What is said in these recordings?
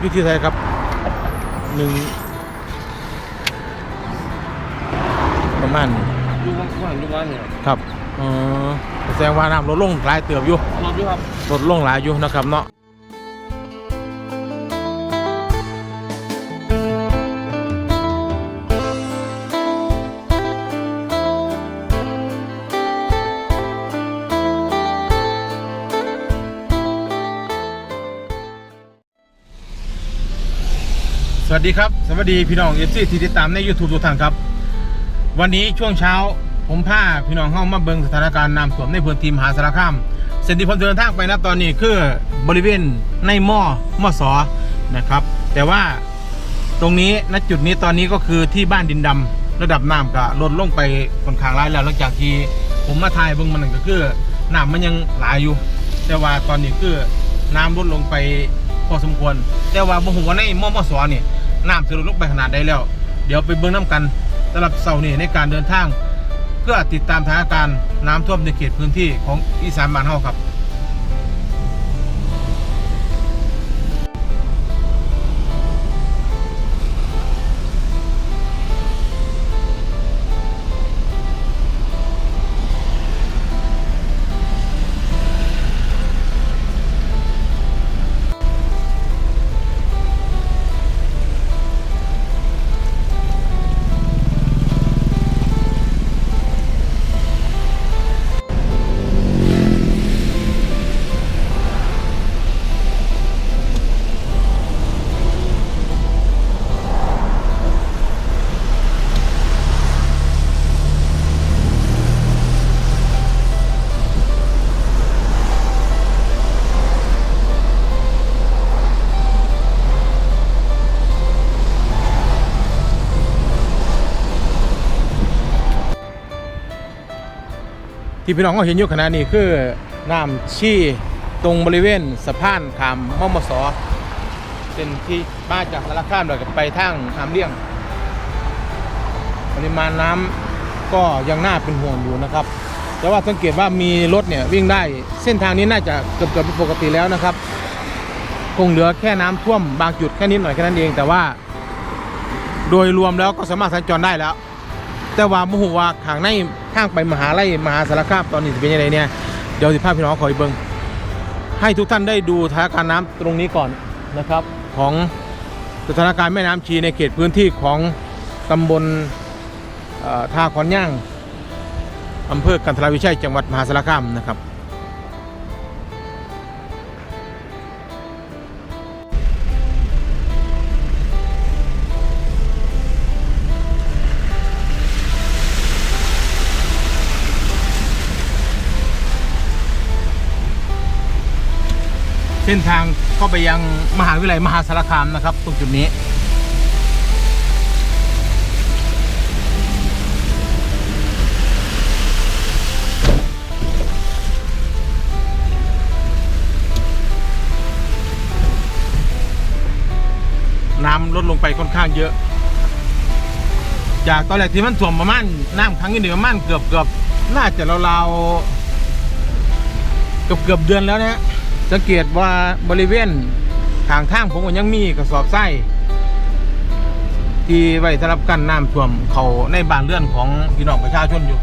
อยู่ที่ไทยครับหนึ่งประมาณดูว่างๆดูว่างเนี่ยครับเออแสดงว่าน้ำลดลงหลายเติบอยู่รถด้วยครับลดลงหลายอยู่นะครับเนาะ วัสดีครับ สวัสดีพี่น้องเอฟซีที่ติดตามใน YouTube ทุกท่านครับ วันนี้ช่วงเช้าผมพาพี่น้องเข้ามาเบิงสถานการณ์น้ำท่วมในพื้นที่มหาสารคามเส้นที่ผมเดินทางไปนะตอนนี้คือบริเวณในหม้อหม้อสอนะครับ แต่ว่าตรงนี้ณจุดนี้ตอนนี้ก็คือที่บ้านดินดำระดับน้ำก็ลดลงไปค่อนข้างร้ายแล้วหลังจากที่ผมมาถ่ายเบิ่งมันก็คือน้ำมันยังหลายอยู่ แต่ว่าตอนนี้คือน้ำลดลงไปพอสมควร แต่ว่าบ่ฮู้ว่าในหม้อหม้อสอนี่ น้ำจะลดลงไปขนาดใดแล้ว เดี๋ยวไปเบิ้งน้ำกันสำหรับเสาร์นี้ในการเดินทาง เพื่อติดตามสถานการณ์น้ำท่วมในเขตพื้นที่ของอีสานบ้านเฮาครับ ที่พี่น้องก็เห็นอยู่ขณะนี้คือน้ำชี่ตรงบริเวณสะพานขามมอมสอเป็นที่มาจากสารคามแล้วก็ไปทางหามเลี่ยง ปริมาณน้ำก็ยังน่าเป็นห่วงอยู่นะครับ แต่ว่าสังเกตว่ามีรถเนี่ยวิ่งได้เส้นทางนี้น่าจะเกือบเกือบปกติแล้วนะครับ คงเหลือแค่น้ำท่วมบางจุดแค่นิดหน่อยแค่นั้นเอง แต่ว่า โดยรวมแล้วก็สามารถสัญจรได้แล้ว แต่ว่าโมโหว่าทางในทางไปมหาลัยมหาสารคามตอนนี้จะเป็นยังไงเนี่ยเดี๋ยวสิภาพี่น้องคอยเบิงให้ทุกท่านได้ดูสถานการณ์น้ำตรงนี้ก่อนนะครับ ของสถานการณ์แม่น้ำชีในเขตพื้นที่ของตำบลท่าขอนย่างอำเภอกันทราวิชัยจังหวัดมหาสารคามนะครับ เส้นทางเข้าไปยังมหาวิทยาลัยมหาสารคามนะครับ ตรงจุดนี้น้ำลดลงไปค่อนข้างเยอะ จากตอนแรกที่มันท่วมประมาณน้ำครั้งนี้เดียประมาณเกือบเกือบน่าจะราวๆเกือบเกือบเดือนแล้วนะฮะ สังเกตว่าบริเวณทางทางผมก็ยังมีกระสอบไส้ที่ไว้สำหรับกันน้ำท่วมเขาในบ้านเรือนของพี่น้องประชาชนอยู่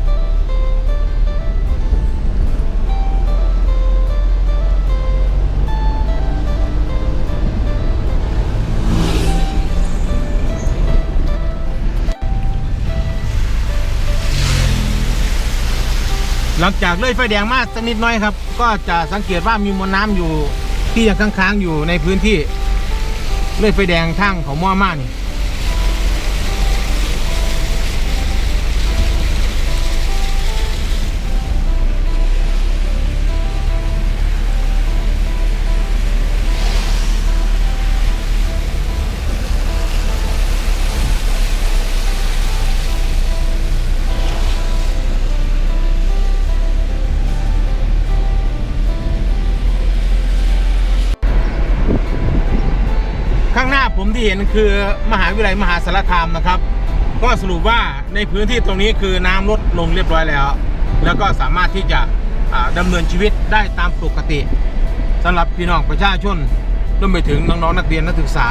หลังจากเลื่อยไฟแดงมาสักนิดหน้อยครับ ก็จะสังเกตว่ามีมวลน้ำอยู่ที่ยังค้างๆอยู่ในพื้นที่เลื่อยไฟแดงทางของม่อมานี่ ที่เห็นคือมหาวิทยาลัยมหาสารคามนะครับ ก็สรุปว่าในพื้นที่ตรงนี้คือน้ำลดลงเรียบร้อยแล้ว แล้วก็สามารถที่จะดำดำเนินชีวิตได้ตามปกติสำหรับพี่น้องประชาชนรวมไปถึงน้องๆนักเรียนนักศึกษา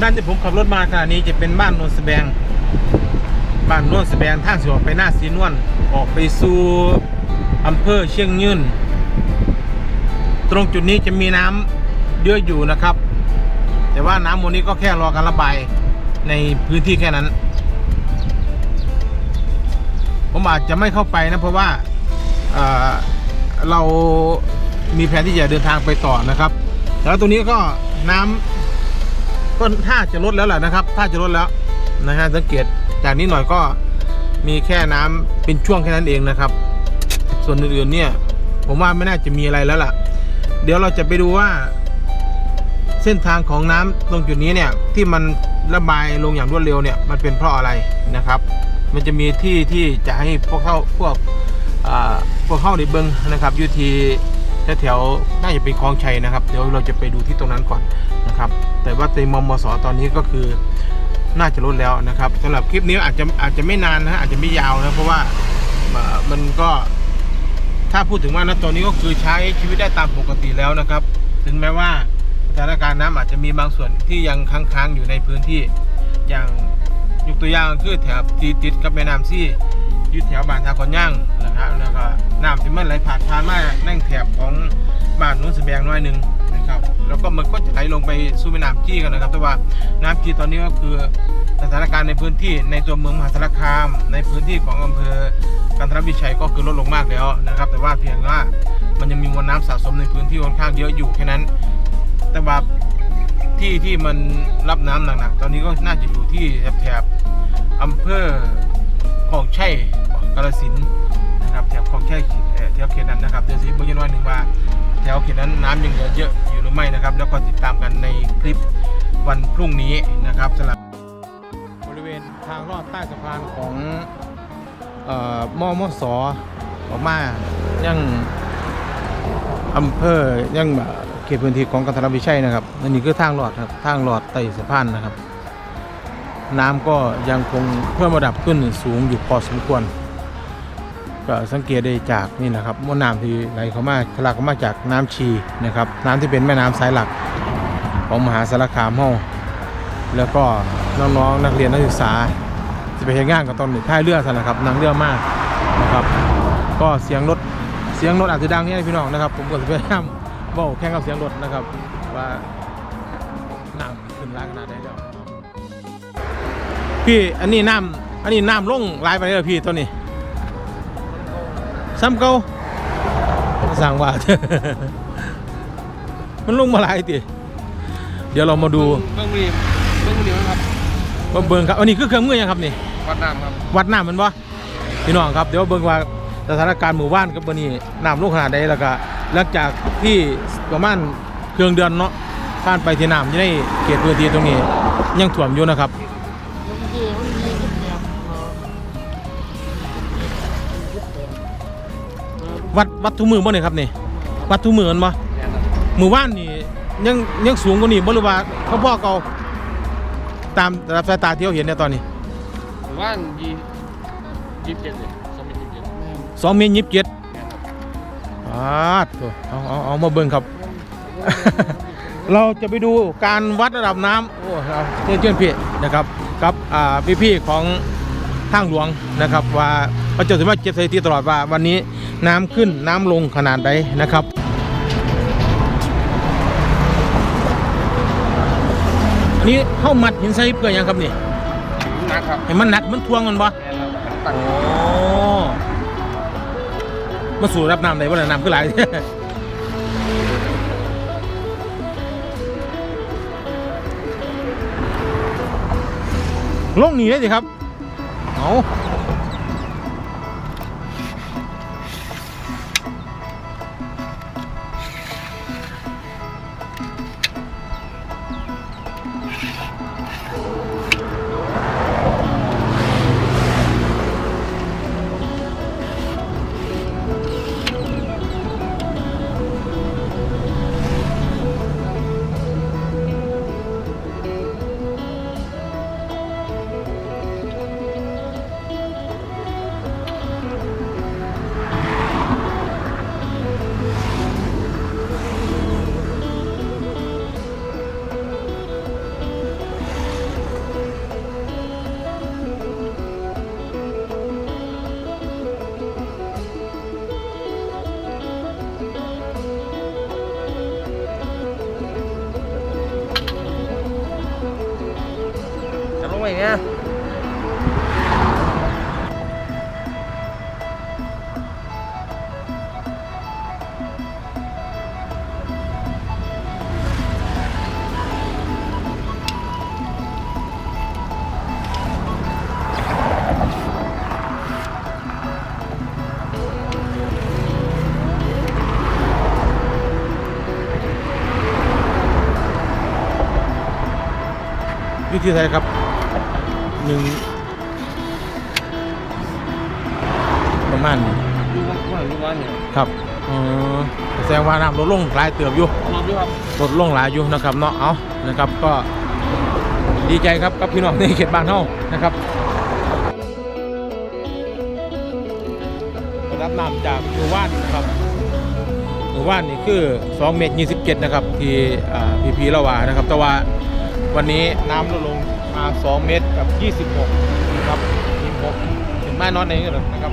ด้านที่ผมขับรถมาขณะนี้จะเป็นบ้านโนนสแบง บ้านโนนสแบงทางสิออกไปหน้าสีนวลออกไปสู่อำเภอเชียงยืนตรงจุดนี้จะมีน้ำเยอะอยู่นะครับ แต่ว่าน้ำมวลนี้ก็แค่รอการระบายในพื้นที่แค่นั้น ผมอาจจะไม่เข้าไปนะเพราะว่าเเรามีแผนที่จะเดินทางไปต่อนะครับ แล้วตรงนี้ก็น้ำ ก็ถ้าจะลดแล้วแหละนะครับถ้าจะลดแล้วนะฮะสังเกตจากนี้หน่อยก็มีแค่น้ำเป็นช่วงแค่นั้นเองนะครับ ส่วนอื่นๆเนี่ย ผมว่าไม่น่าจะมีอะไรแล้วล่ะ เดี๋ยวเราจะไปดูว่า เส้นทางของน้ำตรงจุดนี้เนี่ย ที่มันระบายลงอย่างรวดเร็วเนี่ย มันเป็นเพราะอะไรนะครับ มันจะมีที่ที่จะให้พวกเข้าพวกอ่าพวกเข้าในเบิงนะครับอยู่ที่แถวๆน่าจะเป็นคลองชัยนะครับ เดี๋ยวเราจะไปดูที่ตรงนั้นก่อน นะครับ แต่ว่าเต็มมสตอนนี้ก็คือน่าจะลดแล้วนะครับสำหรับคลิปนี้อาจจะอาจจะไม่นานนะฮะอาจจะไม่ยาวนะเพราะว่ามันก็ถ้าพูดถึงว่านะตอนนี้ก็คือใช้ชีวิตได้ตามปกติแล้วนะครับ ถึงแม้ว่าสถานการณ์น้ำอาจจะมีบางส่วนที่ยังค้างๆอยู่ในพื้นที่อย่างยกตัวอย่างคือแถบที่ติดกับแม่น้ำซี่ยู่แถวบ้านทาคอนย่างนะครับแล้วก็น้ำที่มันไหลผ่านผ่านมานั่งแถบของบ้านนู้นสแบงน้อยหนึ่ง ครับแล้วก็มันก็จะไหลลงไปสู่แม่น้ำจี้กันนะครับ แต่ว่าน้ำจี้ตอนนี้ก็คือสถานการณ์ในพื้นที่ในตัวเมืองมหาสารคาม ในพื้นที่ของอำเภอกันทรวิชัยก็คือลดลงมากแล้วนะครับ แต่ว่าเพียงว่ามันยังมีมวลน้ำสะสมในพื้นที่ค่อนข้างเยอะอยู่แค่นั้น แต่ว่าที่ที่มันรับน้ำหนักๆ ตอนนี้ก็น่าจะอยู่ที่แถบๆอำเภอของชัยกาฬสินธุ์นะครับแถบของชัยเอ่อแถวเขตนั้นนะครับเดี๋ยวสิเบิ่งยันว่าหนึ่งว่าแถวเขตนั้นน้ำยังเหลือเยอะ รือไม่นะครับ แล้วก็ติดตามกันในคลิปวันพรุ่งนี้นะครับสำหรับบริเวณทางลอดใต้สะพานของเอ่อมอสอออกมายังอำเภอยังเอ่อเขตพื้นที่ของกันทรวิชัยนะครับอันนี้คือทางลอดครับทางลอดใต้สะพานนะครับ น้ำก็ยังคงเพิ่มระดับขึ้นสูงอยู่พอสมควร ก็สังเกตได้จากนี่นะครับมวลน้ำที่ไหลเข้ามาทะลักเข้ามาจากน้ำชีนะครับ น้ำที่เป็นแม่น้ำสายหลัก ของมหาสารคามเฮาแล้วก็น้องๆนักเรียนนักศึกษาจะไปเห็นงานกับตอนนี้ท่ายเรือสันนะครับนั่งเรือมากนะครับ ก็เสียงรถเสียงรถอาจจะดังนี่พี่น้องนะครับ ผมก็จะพยายามเบ้าแข่งกับเสียงรถนะครับว่าน้ำขึ้นแรงขนาดไหนแล้วพี่อันนี้น้ำอันนี้น้ำลงหลายไปเลยพี่ตัวนี้ ซ้ำเก่าสั่งว่า มันลงมาหลายติเดี๋ยวเรามาดูเบื้องรีเบื้องรีนะครับว่าเบิ่งครับ อันนี้คือเครื่องมือยังครับนี่ วัดน้ำครับ วัดน้ำมันวะพี่น้องครับ เดี๋ยวเบิ่งว่าสถานการณ์หมู่บ้านกับวันนี้น้ำลงขนาดใดแล้วก็หลังจากที่ประมาณเครื่องเดือนเนาะผ่านไปที่น้ำอยู่ในเขตพื้นที่ตรงนี้ ยังท่วมอยู่นะครับ วัดวัดทุกมือบ่เนี่ยครับนี่วัดทุกมือมันบ่มือว่านนี่ยังยังสูงกว่านี้บ่หรือว่าเขาบอกเอาตามรับสายตาที่เขาเห็นในตอนนี้หมู่บ้านยี่ยี่สิบเจ็ดเลยสองเป็นยี่สิบเจ็ดสองเมตรยี่สิบเจ็ดอ่าตัวเอาเอาเอามาเบิ่งครับ เราจะไปดูการวัดระดับน้ำโอ้เอาเชิญเชิญพี่นะครับกับอ่าพี่ๆของทางหลวงนะครับ ว่าพระเจ้าสามารถเก็บสถิติตลอดว่าวันนี้ น้ำขึ้นน้ำลงขนาดใดนะครับอันนี้เข้ามัดหินใส่เพื่อหยังครับนี่นะครับให้มันหนักมันทวงมันบ่ตักโอ้มาสู่รับน้ำได้บ่ล่ะน้ำคือหลายลงหนีได้สิครับ เอา จะลงไปไงวิธีไทยครับ หนึ่งประมาณนี้ดูว่าว่าดูว่าเนี่ยครับเออแสดงว่าน้ำลดลงหลายเติบอยู่ลองดูครับลดลงหลายอยู่นะครับเนาะเอานะครับก็ดีใจครับกับพี่น้องในเขตบ้านเฮานะครับรับน้ำจากหมู่บ้านนะครับหมู่บ้านนี่คือ2เมตร27นะครับที่อ่าพีพีละวานะครับ แต่ว่าวันนี้น้ำลดลง มา 2 เมตรกับ 26 นะครับ26เห็นบ้านนอนในนี้นะครับ